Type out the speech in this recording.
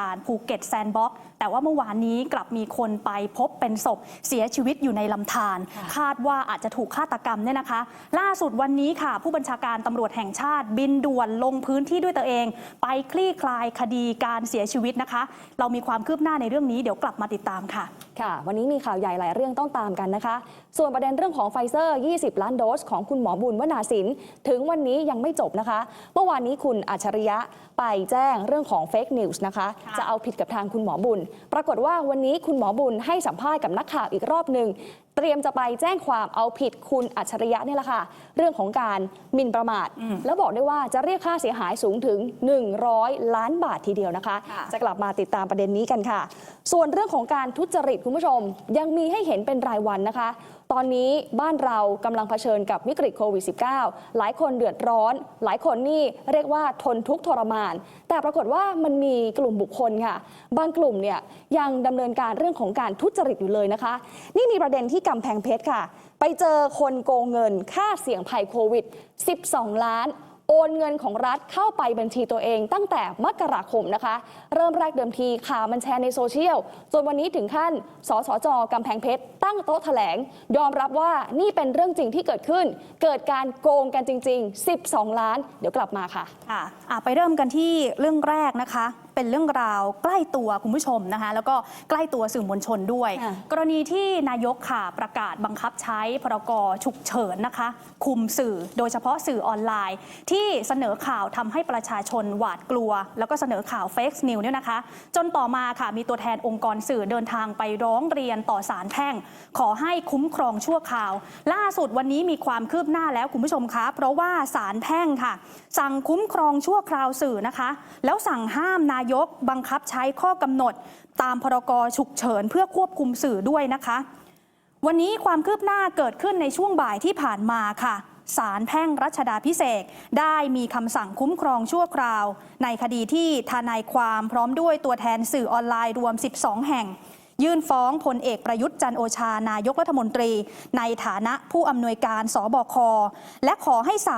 การภูเก็ตแซนด์บ็อกซ์แต่ว่าเมื่อวานนี้กลับมีคนไปพบเป็นศพเสียชีวิตอยู่ในลำธารคาดว่าอาจจะถูกฆาตกรรมเนี่ยนะคะ ล่าสุดวันนี้ค่ะ ผู้บัญชาการตำรวจแห่งชาติบินด่วนลงพื้นที่ด้วยตัวเอง ไปคลี่คลายคดีการเสียชีวิตนะคะ เรามีความคืบหน้าในเรื่องนี้เดี๋ยวกลับมาติดตามค่ะค่ะ วันนี้มีข่าวใหญ่หลายเรื่องต้องตามกันนะคะ ส่วนประเด็นเรื่องของไฟเซอร์ 20 ล้านโดสของคุณหมอบุญวนาสิน ถึงวันนี้ยังไม่จบนะคะ เมื่อวานนี้คุณอัจฉริยะไปแจ้งเรื่องของเฟกนิวส์นะคะค่ะจะเอาผิดกับทางคุณหมอบุญ ปรากฏว่าวันนี้คุณหมอบุญให้สัมภาษณ์กับนักข่าวอีกรอบหนึ่งเตรียมจะไปแจ้งความเอาผิดคุณอัจฉริยะนี่แหละค่ะ เรื่องของการหมิ่นประมาท แล้วบอกได้ว่าจะเรียกค่าเสียหายสูงถึง 100 ล้านบาททีเดียวนะคะค่ะจะกลับมาติดตามประเด็นนี้กันค่ะ ส่วนเรื่องของการทุจริตคุณผู้ชม ยังมีให้เห็นเป็นรายวันนะคะ ตอนนี้บ้านเรากำลังเผชิญกับวิกฤตโควิด -19 หลายคนเดือดร้อน หลายคนนี่เรียกว่าทนทุกข์ทรมาน แต่ปรากฏว่ามันมีกลุ่มบุคคลค่ะ บางกลุ่มเนี่ยยังดำเนินการเรื่องของการทุจริตอยู่เลยนะคะ นี่มีประเด็นที่กำแพงเพชรค่ะ ไปเจอคนโกงเงินค่าเสี่ยงภัยโควิด 12 ล้าน โอนเงินของรัฐเข้าไปบัญชีตัวเองตั้งแต่มกราคมนะคะ เริ่มแรกเดิมทีข่าวมันแชร์ในโซเชียล จนวันนี้ถึงขั้น สสจกำแพงเพชร ตั้งโต๊ะแถลง ยอมรับว่านี่เป็นเรื่องจริงที่เกิดขึ้น เกิดการโกงกันจริง ๆ 12 ล้าน เดี๋ยวกลับมาค่ะ ค่ะอะไปเริ่มกันที่เรื่องแรกนะคะเป็นเรื่องราวใกล้ตัวคุณผู้ชมนะคะ แล้วก็ใกล้ตัวสื่อมวลชนด้วยค่ะกรณีที่นายกค่ะประกาศบังคับใช้พรกฉุกเฉินนะคะ คุมสื่อโดยเฉพาะสื่อออนไลน์ ที่เสนอข่าวทำให้ประชาชนหวาดกลัว แล้วก็เสนอข่าวเฟกซ์นิวเนี่ยนะคะ จนต่อมาค่ะมีตัวแทนองค์กรสื่อเดินทางไปร้องเรียนต่อศาลแพ่ง ขอให้คุ้มครองชั่วคราว ล่าสุดวันนี้มีความคืบหน้าแล้วคุณผู้ชมคะ เพราะว่าศาลแพ่งค่ะ สั่งคุ้มครองชั่วคราวสื่อนะคะ แล้วสั่งห้ามนายยกบังคับใช้ข้อกำหนด ตามพรกฉุกเฉินเพื่อควบคุมสื่อด้วยนะคะ วันนี้ความคืบหน้าเกิดขึ้นในช่วงบ่ายที่ผ่านมาค่ะศาลแพ่งรัชดาพิเศษได้มีคำสั่งคุ้มครองชั่วคราว ในคดีที่ทนายความพร้อมด้วยตัวแทนสื่อออนไลน์รวม 12 แห่ง ยื่นฟ้องพลเอกประยุทธ์จันโอชานายกรัฐมนตรี ในฐานะผู้อำนวยการสบคและขอให้ศาล